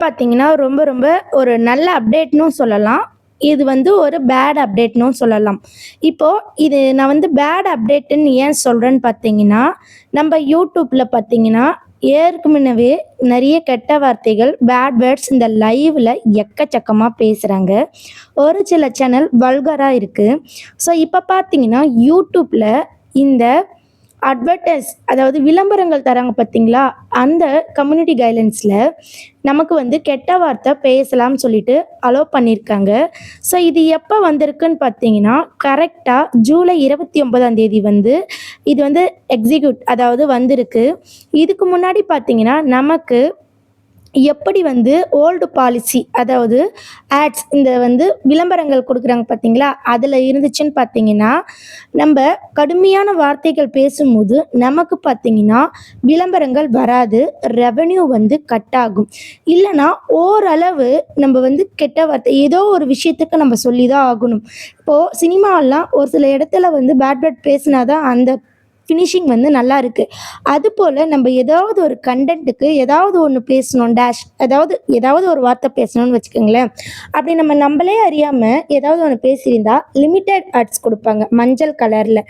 பார்த்தீங்கன்னா ரொம்ப ரொம்ப ஒரு நல்ல அப்டேட்னும் சொல்லலாம். இது வந்து ஒரு பேட் அப்டேட்னும் சொல்லலாம். இப்போது இது நான் வந்து பேட் அப்டேட்டுன்னு ஏன் சொல்கிறேன்னு பார்த்தீங்கன்னா நம்ம யூடியூப்பில் பார்த்தீங்கன்னா ஏற்கு முன்னவே நிறைய கெட்ட வார்த்தைகள் பேட் வேர்ட்ஸ் இந்த லைவில் எக்கச்சக்கமாக பேசுகிறாங்க ஒரு சில சேனல் வல்கராக இருக்குது ஸோ இப்போ பார்த்தீங்கன்னா யூடியூப்பில் இந்த அட்வர்டைஸ் அதாவது விளம்பரங்கள் தராங்க பார்த்தீங்களா அந்த கம்யூனிட்டி கைட்லைன்ஸில் நமக்கு வந்து கெட்ட வார்த்தை பேசலாம்னு சொல்லிட்டு அலோவ் பண்ணியிருக்காங்க ஸோ இது எப்போ வந்திருக்குன்னு பார்த்தீங்கன்னா கரெக்டாக ஜூலை இருபத்தி ஒன்பதாம் தேதி வந்து இது வந்து எக்ஸிக்யூட் அதாவது வந்திருக்கு. இதுக்கு முன்னாடி பார்த்தீங்கன்னா நமக்கு எப்படி வந்து ஓல்டு பாலிசி அதாவது ஆட்ஸ் இந்த வந்து விளம்பரங்கள் கொடுக்குறாங்க பார்த்தீங்களா? அதில் இருந்துச்சுன்னு பார்த்தீங்கன்னா நம்ம கடுமையான வார்த்தைகள் பேசும்போது நமக்கு பார்த்தீங்கன்னா விளம்பரங்கள் வராது ரெவன்யூ வந்து கட் ஆகும். இல்லைன்னா ஓரளவு நம்ம வந்து கெட்ட வார்த்தை ஏதோ ஒரு விஷயத்துக்கு நம்ம சொல்லி தான் ஆகணும். இப்போது சினிமாலாம் ஒரு சில இடத்துல வந்து பேட் பேட் பேசினா தான் அந்த ஃபினிஷிங் வந்து நல்லா இருக்குது அதுபோல் நம்ம ஏதாவது ஒரு கண்டென்ட்டுக்கு ஏதாவது ஒன்று பேசணும் டேஷ் ஏதாவது ஏதாவது ஒரு வார்த்தை பேசணும்னு வச்சுக்கோங்களேன். அப்படி நம்ம நம்மளே அறியாமல் ஏதாவது ஒன்று பேசியிருந்தா லிமிட்டெட் ஆர்ட்ஸ் கொடுப்பாங்க மஞ்சள் கலரில்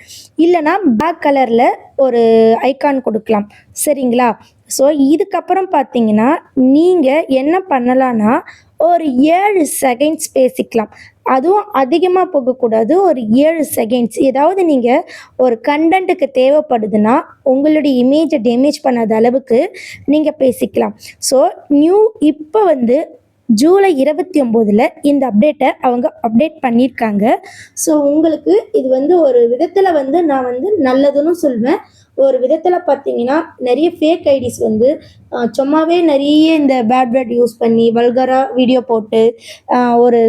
இல்லைன்னா பிளாக் கலரில் ஒரு ஐக்கான் கொடுக்கலாம். சரிங்களா? ஸோ இதுக்கப்புறம் பார்த்தீங்கன்னா நீங்கள் என்ன பண்ணலான்னா ஒரு ஏழு செகண்ட்ஸ் பேசிக்கலாம். அதுவும் அதிகமாக போகக்கூடாது. ஒரு ஏழு செகண்ட்ஸ் ஏதாவது நீங்கள் ஒரு கண்டென்ட்டுக்கு தேவைப்படுதுன்னா உங்களுடைய இமேஜை டேமேஜ் பண்ணாத அளவுக்கு நீங்கள் பேசிக்கலாம். ஸோ நியூ இப்போ வந்து ஜூலை இருபத்தி ஒம்போதில் இந்த அப்டேட்டை அவங்க அப்டேட் பண்ணியிருக்காங்க. ஸோ உங்களுக்கு இது வந்து ஒரு விதத்தில் வந்து நான் வந்து நல்லதுன்னு சொல்வேன். ஒரு விதத்தில் பார்த்தீங்கன்னா நிறைய ஃபேக் ஐடிஸ் வந்து சும்மாவே நிறைய இந்த பேட் பேட் யூஸ் பண்ணி வல்கராக வீடியோ போட்டு ஒரு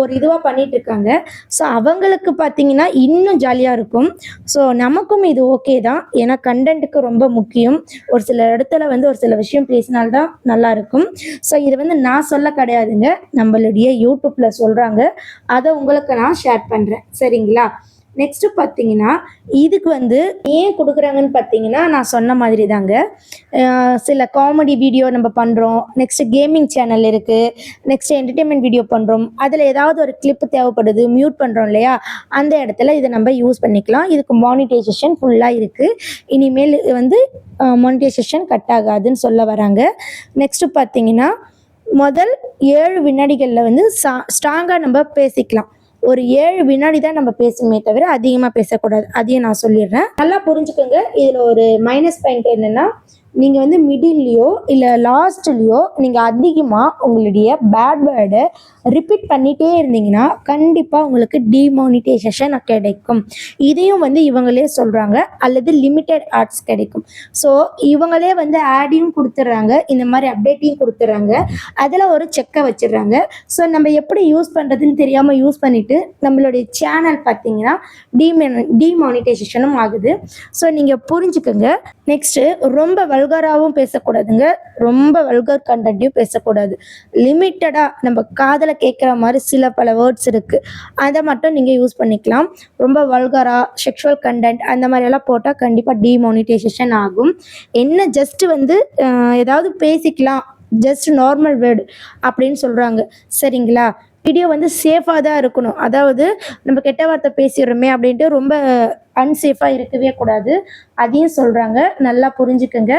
ஒரு இதுவாக பண்ணிட்டு இருக்காங்க ஸோ அவங்களுக்கு பார்த்தீங்கன்னா இன்னும் ஜாலியாக இருக்கும். ஸோ நமக்கும் இது ஓகே தான். ஏன்னா கண்டென்ட்டுக்கு ரொம்ப முக்கியம். ஒரு சில இடத்துல வந்து ஒரு சில விஷயம் பேசினால்தான் நல்லா இருக்கும். ஸோ இது வந்து நான் சொல்ல கிடையாதுங்க. நம்மளுடைய யூடியூப்பில் சொல்கிறாங்க அதை உங்களுக்கு நான் ஷேர் பண்ணுறேன் சரிங்களா? நெக்ஸ்ட்டு பார்த்தீங்கன்னா இதுக்கு வந்து ஏன் கொடுக்குறாங்கன்னு பார்த்தீங்கன்னா நான் சொன்ன மாதிரி தாங்க சில காமெடி வீடியோ நம்ம பண்ணுறோம் நெக்ஸ்ட்டு கேமிங் சேனல் இருக்குது நெக்ஸ்ட் என்டர்டெயின்மெண்ட் வீடியோ பண்ணுறோம் அதில் ஏதாவது ஒரு கிளிப் தேவைப்படுது மியூட் பண்ணுறோம் இல்லையா? அந்த இடத்துல இதை நம்ம யூஸ் பண்ணிக்கலாம். இதுக்கு மானிட்டைசேஷன் ஃபுல்லாக இருக்குது இனிமேல் இது வந்து மானிட்டைசேஷன் கட் ஆகாதுன்னு சொல்ல வராங்க. நெக்ஸ்ட்டு பார்த்தீங்கன்னா முதல் ஏழு வினாடிகளில் வந்து சா ஸ்ட்ராங்காக நம்ம பேசிக்கலாம். ஒரு ஏழு வினாடி தான் நம்ம பேசணுமே தவிர அதிகமாக பேசக்கூடாது. அதையும் நான் சொல்லிடுறேன். நல்லா புரிஞ்சுக்கோங்க. இதில் ஒரு மைனஸ் பாயிண்ட் என்னென்னா நீங்கள் வந்து மிடில்லையோ இல்லை லாஸ்ட்லேயோ நீங்கள் அதிகமாக உங்களுடைய பேட் வேர்டை ரிப்பீட் பண்ணிகிட்டே இருந்தீங்கன்னா கண்டிப்பாக உங்களுக்கு டிமானிட்டைசேஷன் கிடைக்கும். இதையும் வந்து இவங்களே சொல்கிறாங்க அல்லது லிமிட்டெட் ஆர்ட்ஸ் கிடைக்கும். ஸோ இவங்களே வந்து ஆடையும் கொடுத்துட்றாங்க இந்த மாதிரி அப்டேட்டையும் கொடுத்துட்றாங்க அதில் ஒரு செக்கை வச்சிடுறாங்க. ஸோ நம்ம எப்படி யூஸ் பண்ணுறதுன்னு தெரியாமல் யூஸ் பண்ணிவிட்டு நம்மளுடைய சேனல் பார்த்தீங்கன்னா டிமென் டிமானிட்டைசேஷனும் ஆகுது. ஸோ நீங்கள் புரிஞ்சுக்கோங்க. நெக்ஸ்ட்டு ரொம்ப வல்கராகவும் பேசக்கூடாதுங்க. ரொம்ப வல்கர் கண்டென்ட்டையும் பேசக்கூடாது. லிமிட்டடாக நம்ம காதில் கேட்குற மாதிரி சில பல வேர்ட்ஸ் இருக்குது அதை மட்டும் நீங்கள் யூஸ் பண்ணிக்கலாம். ரொம்ப வல்கரா செக்ஷுவல் கண்டென்ட் அந்த மாதிரியெல்லாம் போட்டால் கண்டிப்பாக டிமானிட்டைசேஷன் ஆகும். என்ன ஜஸ்ட்டு வந்து ஏதாவது பேசிக்கலாம். ஜஸ்ட் நார்மல் வேர்டு அப்படின்னு சொல்கிறாங்க சரிங்களா? வீடியோ வந்து சேஃபாக தான் இருக்கணும். அதாவது நம்ம கெட்ட வார்த்தை பேசிடுறோமே அப்படின்ட்டு ரொம்ப அன்சேஃபாக இருக்கவே கூடாது. அதையும் சொல்கிறாங்க நல்லா புரிஞ்சுக்கோங்க.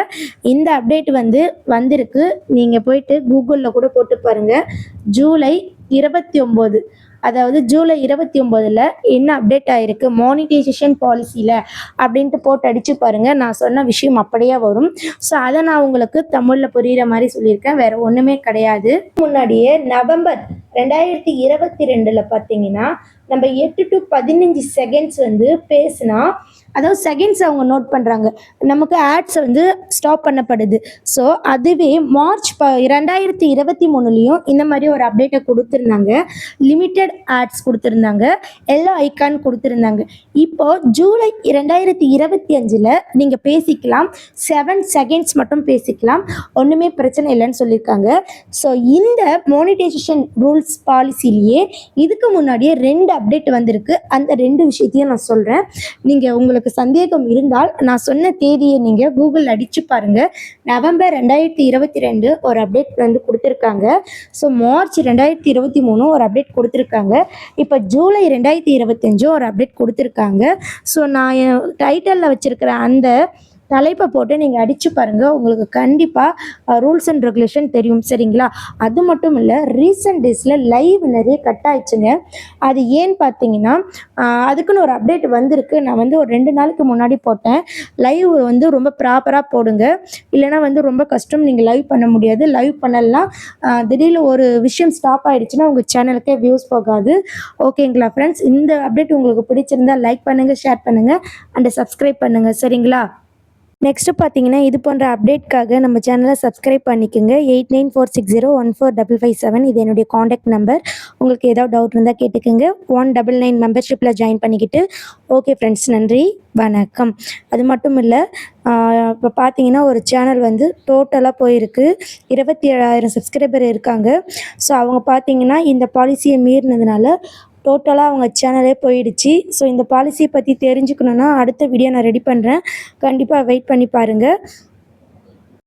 இந்த அப்டேட் வந்து வந்திருக்கு. நீங்கள் போயிட்டு கூகுளில் கூட போட்டு பாருங்கள் ஜூலை இருபத்தி ஒம்பது அதாவது ஜூலை இருபத்தி ஒம்போதில் என்ன அப்டேட் ஆகிருக்கு மானிட்டைசேஷன் பாலிசியில் அப்படின்ட்டு போட்டு அடித்து பாருங்கள் நான் சொன்ன விஷயம் அப்படியே வரும். ஸோ அதை நான் உங்களுக்கு தமிழில் புரிகிற மாதிரி சொல்லியிருக்கேன். வேறு ஒன்றுமே கிடையாது. முன்னாடியே நவம்பர் ரெண்டாயிரத்தி இருபத்தி ரெண்டில் பார்த்தீங்கன்னா நம்ம எட்டு டு பதினஞ்சு செகண்ட்ஸ் வந்து பேசினா அதாவது செகண்ட்ஸ் அவங்க நோட் பண்ணுறாங்க நமக்கு ஆட்ஸ் வந்து ஸ்டாப் பண்ணப்படுது. ஸோ அதுவே மார்ச் ப ரெண்டாயிரத்தி இருபத்தி மூணுலேயும் இந்த மாதிரி ஒரு அப்டேட்டை கொடுத்துருந்தாங்க. லிமிட்டெட் ஆட்ஸ் கொடுத்துருந்தாங்க. எல்லா ஐக்கான் கொடுத்துருந்தாங்க. இப்போ ஜூலை ரெண்டாயிரத்தி இருபத்தி அஞ்சில் நீங்கள் பேசிக்கலாம். செவன் செகண்ட்ஸ் மட்டும் பேசிக்கலாம். ஒன்றுமே பிரச்சனை இல்லைன்னு சொல்லியிருக்காங்க ஸோ இந்த மோனிடைசேஷன் ரூல்ஸ் பாலிசிலேயே இதுக்கு முன்னாடியே ரெண்டு அப்டேட் வந்திருக்கு. அந்த ரெண்டு விஷயத்தையும் நான் சொல்கிறேன் நீங்கள் உங்களுக்கு சந்தேகம் இருந்தால் நான் சொன்ன தேதியை நீங்கள் கூகுள் அடித்து பாருங்கள் நவம்பர் ரெண்டாயிரத்தி இருபத்தி ரெண்டு ஒரு அப்டேட் வந்து கொடுத்துருக்காங்க. ஸோ மார்ச் ரெண்டாயிரத்தி இருபத்தி மூணு ஒரு அப்டேட் கொடுத்துருக்காங்க. இப்போ ஜூலை ரெண்டாயிரத்தி இருபத்தஞ்சும் ஒரு அப்டேட் கொடுத்துருக்காங்க. ஸோ நான் டைட்டலில் வச்சுருக்கிற அந்த தலைப்பை போட்டு நீங்கள் அடித்து பாருங்கள் உங்களுக்கு கண்டிப்பாக ரூல்ஸ் அண்ட் ரெகுலேஷன் தெரியும். சரிங்களா? அது மட்டும் இல்லை ரீசெண்ட் டேஸில் லைவ் நிறைய கட் ஆயிடுச்சுங்க. அது ஏன்னு பார்த்தீங்கன்னா அதுக்குன்னு ஒரு அப்டேட் வந்திருக்கு. நான் வந்து ஒரு ரெண்டு நாளைக்கு முன்னாடி போட்டேன். லைவ் வந்து ரொம்ப ப்ராப்பராக போடுங்க. இல்லைன்னா வந்து ரொம்ப கஷ்டம். நீங்கள் லைவ் பண்ண முடியாது. லைவ் பண்ணலாம் திடீர்னு ஒரு விஷயம் ஸ்டாப் ஆகிடுச்சுன்னா உங்கள் சேனலுக்கே வியூஸ் போகாது. ஓகேங்களா ஃப்ரெண்ட்ஸ் இந்த அப்டேட் உங்களுக்கு பிடிச்சிருந்தா லைக் பண்ணுங்கள் ஷேர் பண்ணுங்கள் அண்ட் சப்ஸ்கிரைப் பண்ணுங்கள் சரிங்களா? நெக்ஸ்ட்டு பார்த்தீங்கன்னா இது போன்ற அப்டேட்காக நம்ம சேனலை சப்ஸ்கிரைப் பண்ணிக்கோங்க. Eight nine four six zero one four double five seven இது என்னுடைய காண்டாக்ட் நம்பர் உங்களுக்கு ஏதாவது டவுட் இருந்தால் கேட்டுக்கோங்க. ஒன் டபுள் நைன் மெம்பர்ஷிப்பில் ஜாயின் பண்ணிக்கிட்டு. ஓகே ஃப்ரெண்ட்ஸ் நன்றி வணக்கம். அது மட்டும் இல்லை இப்போ பார்த்தீங்கன்னா ஒரு சேனல் வந்து டோட்டலாக போயிருக்கு. இருபத்தி ஏழாயிரம் சப்ஸ்கிரைபர் இருக்காங்க. ஸோ அவங்க பார்த்தீங்கன்னா இந்த பாலிசியை மீறினதுனால டோட்டலாக அவங்க சேனலே போயிடுச்சு. ஸோ இந்த பாலிசியை பற்றி தெரிஞ்சுக்கணுன்னா அடுத்த வீடியோ நான் ரெடி பண்ணுறேன் கண்டிப்பாக வெயிட் பண்ணி பாருங்கள்